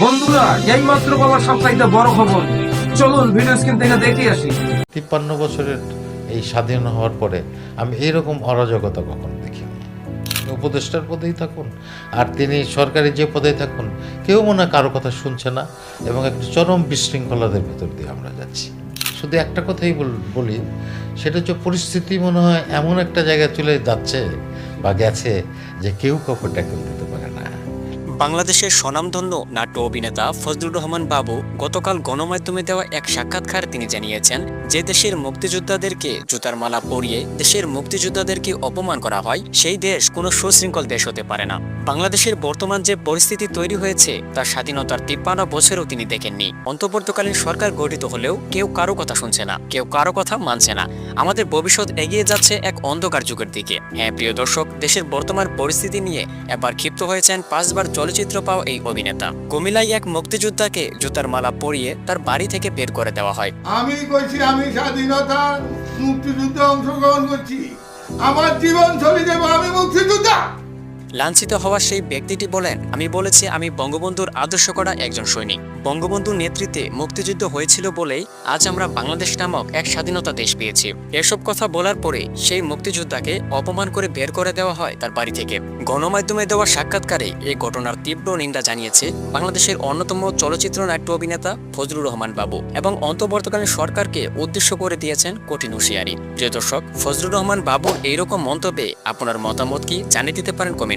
বন্ধুরা, এই মাত্র পাওয়া সবচাইতে বড় খবর। চলুন ভিডিও স্ক্রিন থেকে দেখে আসি। তিপ্পান্ন বছরের এই স্বাধীন হওয়ার পরে আমি এরকম অরাজকতা কখনো দেখিনি উপদেষ্টার পদেই থাকুন, আর তিনি সরকারি যে পদেই থাকুন, কেউ মনে হয় কারও কথা শুনছে না, এবং একটা চরম বিশৃঙ্খলাদের ভেতর দিয়ে আমরা যাচ্ছি। শুধু একটা কথাই বল- সেটা হচ্ছে পরিস্থিতি মনে হয় এমন একটা জায়গায় চলে যাচ্ছে বা গেছে যে কেউ কাউকে ট্যাকেল বাংলাদেশের স্বনামধন্য নাট্য অভিনেতা ফজলুর রহমান বাবু গতকাল গণমাধ্যমে দেওয়া এক সাক্ষাৎকার তিনি জানিয়েছেন, যে দেশের মুক্তিযোদ্ধাদেরকে জুতার মালা পরিয়ে দেশের মুক্তিযোদ্ধাদেরকে অপমান করা হয়, সেই দেশ কোনো সুশৃঙ্খল দেশ হতে পারে না। বাংলাদেশের বর্তমান যে পরিস্থিতি তৈরি হয়েছে, তার স্বাধীনতার তিপ্পান্ন বছরও তিনি দেখেননি। অন্তর্বর্তীকালীন সরকার গঠিত হলেও কেউ কারও কথা শুনছে না, কেউ কারও কথা মানছে না। আমাদের ভবিষ্যৎ এগিয়ে যাচ্ছে এক অন্ধকার যুগের দিকে। হ্যাঁ প্রিয় দর্শক, দেশের বর্তমান পরিস্থিতি নিয়ে এবার ক্ষিপ্ত হয়েছেন পাঁচবার চলচ্চিত্র পাও এই অভিনেতা। কুমিল্লায় এক মুক্তিযোদ্ধাকে জুতার মালা পরিয়ে তার বাড়ি থেকে বের করে দেওয়া হয়। আমি কইছি, আমি স্বাধীনতা মুক্তিযুদ্ধে অংশগ্রহণ করছি। আমার জীবন চলে যাব, আমি মুক্তিযোদ্ধা! লাঞ্ছিত হওয়া সেই ব্যক্তিটি বলেন, আমি বলেছি আমি বঙ্গবন্ধুর আদর্শ করা একজন সৈনিক। বঙ্গবন্ধুর নেতৃত্বে মুক্তিযুদ্ধ হয়েছিল বলেই আজ আমরা বাংলাদেশ নামক এক স্বাধীনতা দেশ পেয়েছি। এসব কথা বলার পরে সেই মুক্তিযোদ্ধাকে অপমান করে বের করে দেওয়া হয় তার বাড়ি থেকে। গণমাধ্যমে দেওয়া সাক্ষাৎকারে এই ঘটনার তীব্র নিন্দা জানিয়েছে বাংলাদেশের অন্যতম চলচ্চিত্র নাট্য অভিনেতা ফজলুর রহমান বাবু এবং অন্তর্বর্তকালীন সরকারকে উদ্দেশ্য করে দিয়েছেন কঠিন হুঁশিয়ারি। প্রিয় দর্শক, ফজলুর রহমান বাবুর এইরকম মন্তব্যে আপনার মতামত কি জানিয়ে দিতে পারেন কমেন্ট।